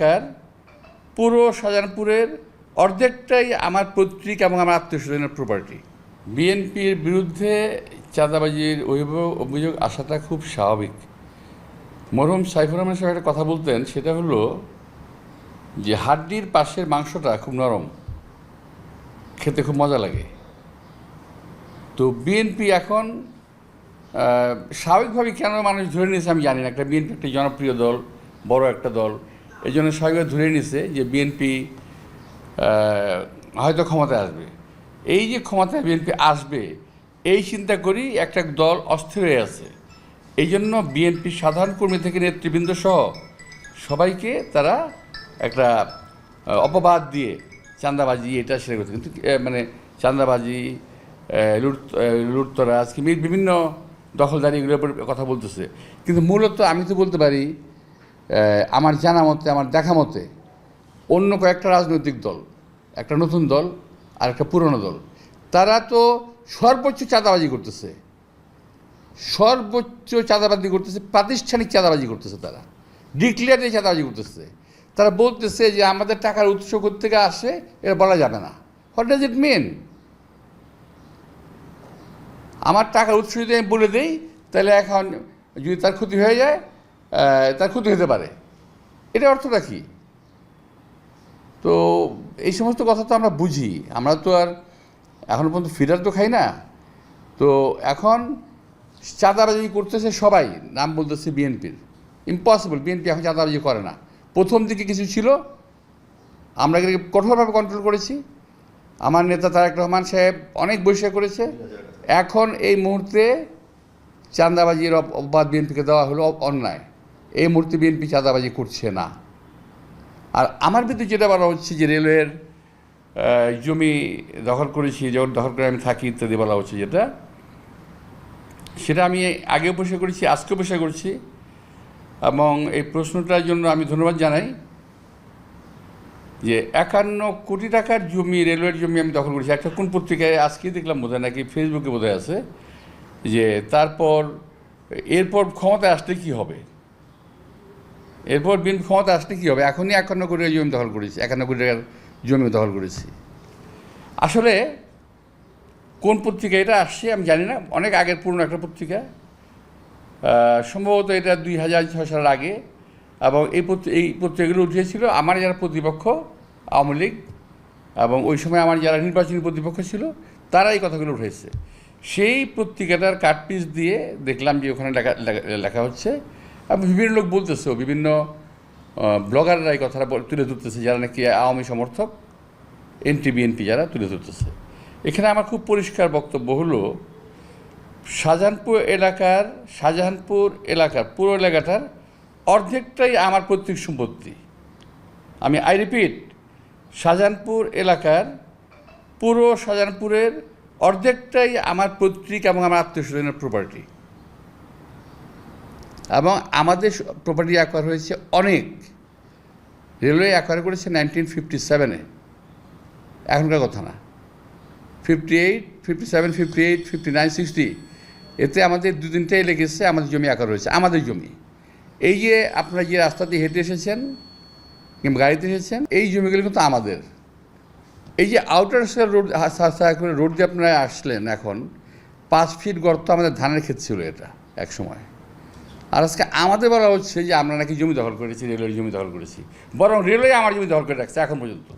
এলাকার পুরো শাহজাহানপুরের অর্ধেকটাই আমার পৈতৃক এবং আমার আত্মীয় স্বজনের প্রপার্টি বিএনপির বিরুদ্ধে চাঁদাবাজির অভিযোগ আসাটা খুব স্বাভাবিক। মরহুম সাইফুর রহমান সাহেব একটা কথা বলতেন, সেটা হলো যে হাড্ডির পাশের মাংসটা খুব নরম, খেতে খুব মজা লাগে। তো বিএনপি এখন স্বাভাবিকভাবে কেন মানুষ ধরে নিয়েছে আমি জানি না। একটা বিএনপি একটা জনপ্রিয় দল, বড় একটা দল এই জন্য স্বাভাবিকভাবে ধরে নিয়েছে যে বিএনপি হয়তো ক্ষমতায় আসবে। এই যে ক্ষমতায় বিএনপি আসবে এই চিন্তা করি একটা দল অস্থির হয়ে আছে। এই জন্য বিএনপির সাধারণ কর্মী থেকে নেতৃবৃন্দ সহ সবাইকে তারা একটা অপবাদ দিয়ে চাঁদাবাজি এটা সেটা করছে কিন্তু মানে চাঁদাবাজি আহ, লুট লুটতরাজ কিংবা বিভিন্ন দখলদারি এগুলোর উপর কথা বলতেছে। কিন্তু মূলত আমি তো বলতে পারি আমার জানা মতে, আমার দেখা মতে, অন্য কয়েকটা রাজনৈতিক দল, একটা নতুন দল আর একটা পুরনো দল, তারা তো সর্বোচ্চ চাঁদাবাজি করতেছে। সর্বোচ্চ চাঁদাবাজি করতেছে, প্রাতিষ্ঠানিক চাঁদাবাজি করতেছে তারা। ডিক্লেয়ার দিয়ে চাঁদাবাজি করতেছে। তারা বলতেছে যে আমাদের টাকার উৎস থেকে আসে, এটা বলা যাবে না। হোয়াট ডাজ ইট মিন আমার টাকার উৎস যদি আমি বলে দিই, তাহলে এখন যদি তার ক্ষতি হয়ে যায় তার ক্ষতি হতে পারে। এটা অর্থটা কী? তো এই সমস্ত কথা তো আমরা বুঝি। আমরা তো আর এখন পর্যন্ত ফিডার তো খাই না। তো এখন চাঁদাবাজি করতেছে সবাই, নাম বলতেছে বিএনপির। ইম্পসিবল বিএনপি এখন চাঁদাবাজি করে না। প্রথম দিকে কিছু ছিল, আমরা কঠোরভাবে কন্ট্রোল করেছি। আমার নেতা তারেক রহমান সাহেব অনেক বৈশাখ করেছে। এখন এই মুহূর্তে চাঁদাবাজির অপ- অপবাদ বিএনপিকে দেওয়া হলো অন্যায়। এই মূর্তি বিএনপি চাঁদাবাজি করছে না। আর আমার ভিতরে যেটা বলা হচ্ছে যে রেলওয়ের জমি দখল করেছি যখন দখল করে আমি থাকি ইত্যাদি বলা হচ্ছে যেটা। সেটা আমি আগেও পয়সা করেছি আজকেও পয়সা করছি। এবং এই প্রশ্নটার জন্য আমি ধন্যবাদ জানাই যে একান্ন কোটি টাকার জমি, রেলওয়ের জমি আমি দখল করেছি। একটা কোন পত্রিকায়? আজকে দেখলাম বোধহয়, নাকি ফেসবুকে বোধহয় আছে যে তারপর, এরপর ক্ষমতায় আসলে কি হবে? এরপর বিএনপি ক্ষমতা আসলে কী হবে? এখনই একান্ন কোটি টাকার জমি দখল করেছি, একান্ন কোটি টাকার জমি দখল করেছি। আসলে কোন পত্রিকা এটা আসছে আমি জানি না, অনেক আগের পুরনো একটা পত্রিকা। সম্ভবত এটা দুই হাজার ছয় সালের আগে। এবং এই এই পত্রিকাগুলো উঠিয়েছিল আমার যারা প্রতিপক্ষ, আওয়ামী লীগ, এবং ওই সময় আমার যারা নির্বাচনী প্রতিপক্ষ ছিল তারা এই কথাগুলো উঠেছে। সেই পত্রিকাটার কাটপিস দিয়ে দেখলাম যে ওখানে লেখা- লেখা হচ্ছে এবং বিভিন্ন লোক বলতেছে, বিভিন্ন ব্লগাররা এই কথাটা তুলে ধরতেছে, যারা নাকি আওয়ামী সমর্থক, এনটি, বিএনপি যারা তুলে ধরতেছে। এখানে আমার খুব পরিষ্কার বক্তব্য হলো, শাহজাহানপুর এলাকার শাহজাহানপুর এলাকার, পুরো এলাকাটার অর্ধেকটাই আমার পৈতৃক সম্পত্তি। আমি আই রিপিট শাহজাহানপুর এলাকার পুরো শাহজাহানপুরের অর্ধেকটাই আমার পৈতৃক এবং আমার আত্মীয় স্বজনের প্রপার্টি এবং আমাদের প্রপার্টি অ্যাকোয়ার হয়েছে অনেক। রেলওয়ে অ্যাকোয়ার করেছে নাইনটিন ফিফটি সেভেনে এখনকার কথা না। Fifty eight fifty seven fifty eight fifty nine sixty এতে আমাদের দু তিনটাই লেগেছে, আমাদের জমি আঁকা রয়েছে আমাদের জমি। এই যে আপনারা যে রাস্তা দিয়ে হেঁটে এসেছেন, কিংবা গাড়িতে এসেছেন, এই জমিগুলো কিন্তু আমাদের। এই যে আউটার রোড করে রোড দিয়ে আপনারা আসলেন এখন, পাঁচ ফিট গর্ত আমাদের ধানের ক্ষেত ছিল এটা, এক সময়। আর আজকে আমাদের বলা হচ্ছে যে আমরা নাকি জমি দখল করেছি রেলওয়ের জমি দখল করেছি। বরং রেলওয়ে আমার জমি দখল করে রাখছে এখন পর্যন্ত।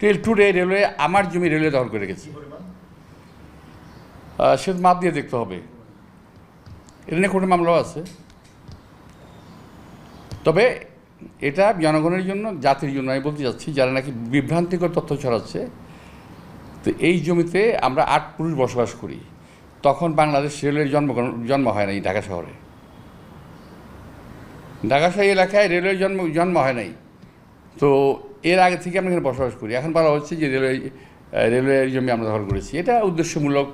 টিল টুডে রেলওয়ে আমার জমি রেলওয়ে দখল করে রেখেছে। সে মাপ দিয়ে দেখতে হবে। এটা নিয়ে কোনো মামলাও আছে। তবে এটা জনগণের জন্য, জাতির জন্য আমি বলতে চাচ্ছি, যারা নাকি বিভ্রান্তিকর তথ্য ছড়াচ্ছে, তো এই জমিতে আমরা আট পুরুষ বসবাস করি। তখন বাংলাদেশ রেলওয়ের জন্ম জন্ম হয় নাই ঢাকা শহরে। ঢাকা এলাকায় রেলওয়ে জন্ম জন্ম হয় নাই। তো এর আগে থেকে আমরা এখানে বসবাস করি। এখন বলা হচ্ছে যে রেলওয়ে রেলওয়ের জমি আমরা দখল করেছি। এটা উদ্দেশ্যমূলক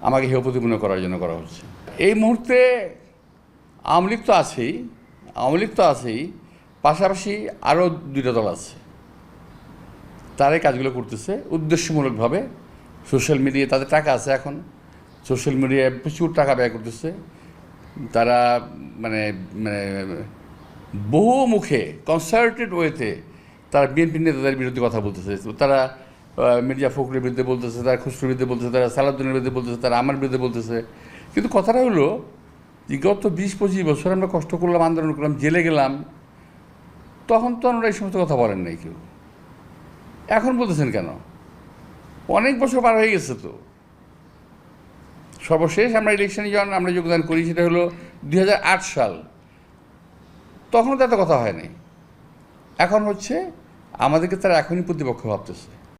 আমাকে হেয় প্রতিপূর্ণ করার জন্য করা হচ্ছে। এই মুহূর্তে আওয়ামী লীগ তো আছেই। আওয়ামী লীগ তো আছেই। পাশাপাশি আরও দুইটা দল আছে। তারাই কাজগুলো করতেছে। উদ্দেশ্যমূলকভাবে সোশ্যাল মিডিয়ায় তাদের টাকা আছে এখন। সোশ্যাল মিডিয়ায় প্রচুর টাকা ব্যয় করতেছে। তারা মানে মানে বহু মুখে কনসার্টেড ওয়েতে তারা বিএনপি নেতাদের বিরুদ্ধে কথা বলতেছে। তারা মির্জা ফখরুলের বিরুদ্ধে বলতেছে, তারা খুসরুর বিরুদ্ধে বলতেছে, তারা সালাউদ্দিনের বিরুদ্ধে বলতেছে, তারা আমার বিরুদ্ধে বলতেছে। কিন্তু কথাটা হলো যে গত বিশ পঁচিশ বছর আমরা কষ্ট করলাম, আন্দোলন করলাম, জেলে গেলাম, তখন তো আমরা এই সমস্ত কথা বলেন নাই কেউ। এখন বলতেছেন কেন? অনেক বছর পার হয়ে গেছে তো। সর্বশেষ আমরা ইলেকশনে যখন আমরা যোগদান করি, সেটা হলো দুই হাজার আট সাল। তখনও তো এত কথা হয়নি। এখন হচ্ছে আমাদেরকে তারা এখনই প্রতিপক্ষ ভাবতেছে।